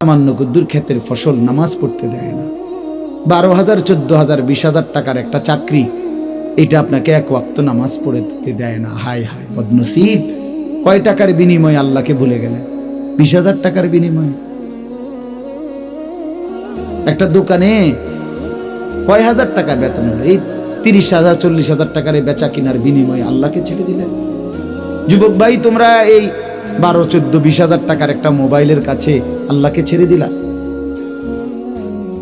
সামান্য গুদ্দুর ক্ষেতের ফসল নামাজ পড়তে দেয় না। বারো হাজার, চোদ্দ হাজার, বিশ হাজার টাকার একটা চাকরি, এটা আপনাকে এক ওয়াক্ত নামাজ পড়ে দিতে দেয় না। হায় হায়, বদনসিব। কয় টাকার বিনিময়ে আল্লাহকে ভুলে গেলেন? বিশ হাজার টাকার বিনিময়ে। একটা দোকানে কয় হাজার টাকা বেতন হলো? এই তিরিশ হাজার, চল্লিশ হাজার টাকার বেচা কিনার বিনিময়ে আল্লাহকে ছেড়ে দিলেন? যুবক ভাই, তোমরা এই বারো, চোদ্দ, বিশ হাজার টাকার একটা মোবাইলের কাছে আল্লাহকে ছেড়ে দিলা।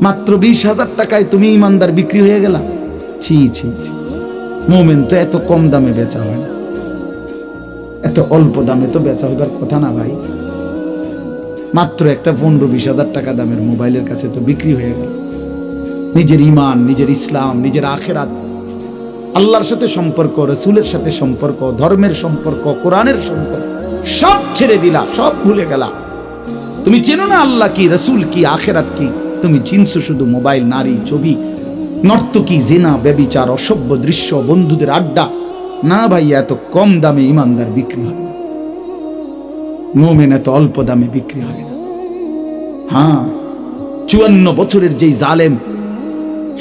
মাত্র বিশ হাজার টাকায় তুমি ইমানদার বিক্রি হয়ে গেলা। ছি ছি ছি মোমেন তো এত কম দামে বেচা হয় না। এত অল্প দামে তো বেচা হইবার কথা না ভাই। মাত্র একটা পনেরো, বিশ হাজার টাকা দামের মোবাইলের কাছে তো বিক্রি হয়ে গেল। নিজের ইমান, নিজের ইসলাম, নিজের আখেরাত। আল্লাহর সাথে সম্পর্ক, রসুলের সাথে সম্পর্ক, ধর্মের সম্পর্ক, কোরআনের সম্পর্ক। সব ছেড়ে দিলা, সব ভুলে গেলা। তুমি চেনো না আল্লাহ কি, রসুল কি, আখেরাত কি? তুমি চিনছো শুধু মোবাইল, নারী, ছবি নর্তকী জেনা, ব্যবিচার, অসভ্য দৃশ্য, বন্ধুদের আড্ডা। না ভাই, এত কম দামে ইমানদার বিক্রি হয় মোমেন এত অল্প দামে বিক্রি হয় না। হ্যাঁ চুয়ান্ন বছরের যেই জালেম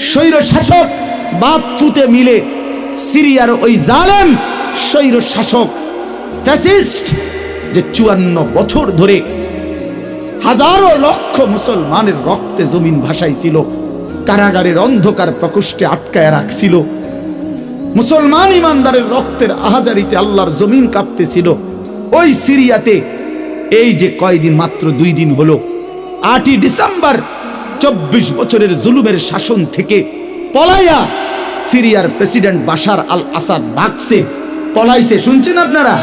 স্বৈর শাসক বাপ তুতে মিলে সিরিয়ার ওই জালেম স্বৈর শাসক ফ্যাসিস্ট যে চুয়ান্ন বছর ধরে হাজারো লক্ষ মুসলমানের রক্তে জমিন ভাসাইছিল, কারাগারের অন্ধকার প্রকোষ্ঠে আটকায় রাখছিল, মুসলমান ইমানদারের রক্তের আহাজারিতে আল্লাহর জমিন কাঁপতেছিল। ওই সিরিয়াতে এই যে কয়দিন মাত্র দুই দিন হলো, আটই ডিসেম্বর চব্বিশ বছরের জুলুমের শাসন থেকে পলাইয়া সিরিয়ার প্রেসিডেন্ট বাশার আল আসাদ ভাগছে পলাইছে, শুনছেন আপনারা?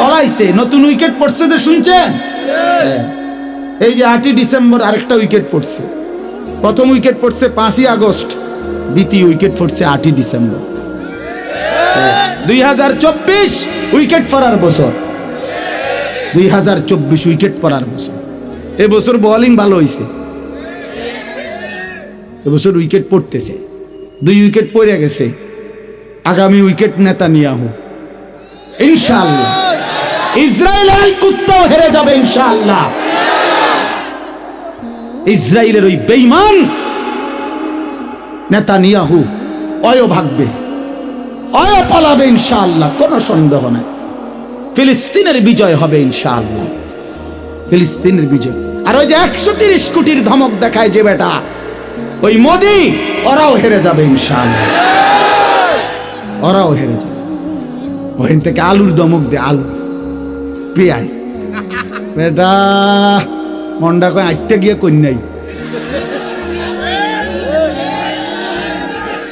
পলাইছে, নতুন উইকেট পড়ছে যে, শুনছেন? হ্যাঁ। এই যে আটই ডিসেম্বর আরেকটা উইকেট পড়ছে। প্রথম উইকেট পড়ছে পাঁচই আগস্ট, দ্বিতীয় উইকেট পড়ছে আটই ডিসেম্বর। দুই হাজার চব্বিশ উইকেট পড়ার বছর। দুই হাজার চব্বিশ উইকেট পড়ার বছর। এবছর বোলিং ভালো হয়েছে এবছর উইকেট পড়তেছে। দুই উইকেট পড়ে গেছে। আগামী উইকেট নেতা নিয়াহু ইনশাআল্লাহ। ইসরায়েল এই কুত্তাও হেরে যাবে ইনশাআল্লাহ। ইসরায়েলের ওই বেইমান নেতা নিয়াহু অয় ভাগবে, অয় পালাবে ইনশাআল্লাহ, কোনো সন্দেহ নাই। ফিলিস্তিনের বিজয় হবে ইনশাআল্লাহ। ফিলিস্তিনের বিজয়। আর ওই যে একশো তিরিশ কোটির ধমক দেখায় যে বেটা, ওই মোদি ওরাও হেরে যাবে ইনশাআল্লাহ। ওরাও হেরে যাবে ওখান থেকে আলুর দমক দে, আলু, পেঁয়াজ। বেটা মন্ডা কয় আটটা গিয়ে কন্যাই।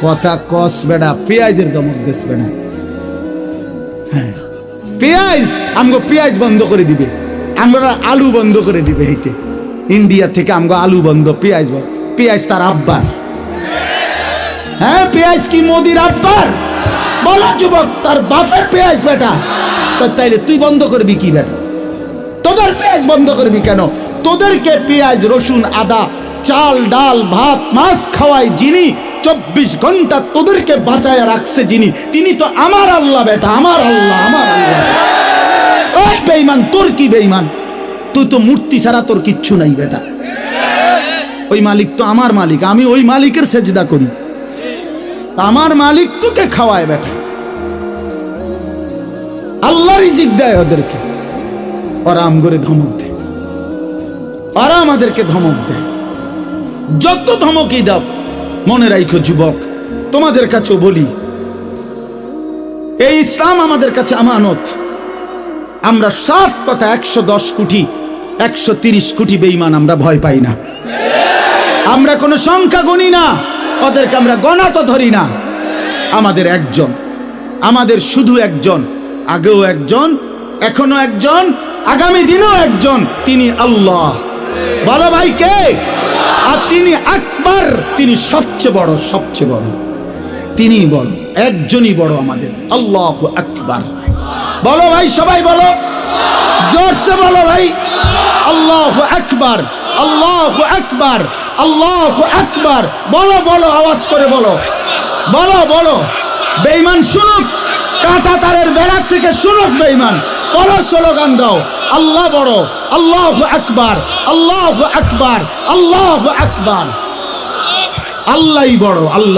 কথা কস বেড়া পেঁয়াজের দমক দেশ বেড়া হ্যাঁ পেঁয়াজ, আমগো পেঁয়াজ বন্ধ করে দিবে। আমরা আলু বন্ধ করে দিবে এইতে ইন্ডিয়া থেকে আমগো আলু বন্ধ, পেঁয়াজ। পেঁয়াজ তার আব্বার। হ্যাঁ পেঁয়াজ কি মোদির আব্বার? বলো যুবক, তার বাপের পেঁয়াজ বেটা। তাইলে তুই বন্ধ করবি কি বেটা? তোদের পেঁয়াজ বন্ধ করবি কেন? তোদেরকে পেঁয়াজ, রসুন, আদা, চাল, ডাল, ভাত, মাছ খাওয়ায় যিনি, চব্বিশ ঘণ্টা তোদেরকে বাঁচায় রাখছে যিনি, তিনি তো আমার আল্লাহ বেটা, আমার আল্লাহ আমার আল্লাহ। ওই বেইমান তোর কি বেইমান তুই তো মূর্তি ছাড়া তোর কিচ্ছু নাই বেটা। ওই মালিক তো আমার মালিক, আমি ওই মালিকের সেজদা করি। আমার মালিক তোকে খাওয়ায় বেটা। আল্লাহ রিজিক দেয় ওদেরকে। ওরা আম করে ধমক দেয়। ওরা আমাদেরকে ধমক দেয়। যত ধমকই দাও, মনে রাখো যুবক, তোমাদের কাছেও বলি, এই ইসলাম আমাদের কাছে আমানত। আমরা সাফ কথা একশো দশ কোটি, একশো তিরিশ কোটি বেইমান আমরা ভয় পাই না। আমরা কোনো সংখ্যা গণি না। ওদেরকে আমরা গণা তো ধরি না। আমাদের একজন। আমাদের শুধু একজন, আগেও একজন এখনও একজন, আগামী দিনেও একজন, তিনি আল্লাহ। বলো ভাই কে? আর তিনি আকবার, তিনি সবচেয়ে বড় সবচেয়ে বড়। তিনি বড়, একজনই বড় আমাদের, আল্লাহ আকবার। বলো ভাই, সবাই বলো। জোরসে বলো ভাই। আল্লাহ আকবার আল্লাহ আকবার আল্লাহ আকবার। বলো বলো, আওয়াজ করে বলো। বলো বলো। বেইমান শুনুক কাঁটা তারের বেড়ার থেকে শুনুক বেইমান বড় স্লোগান দাও। আল্লাহ বড়, আল্লাহ আকবার আল্লাহ আকবার আল্লাহ আকবার। আল্লাহ বড়, আল্লাহ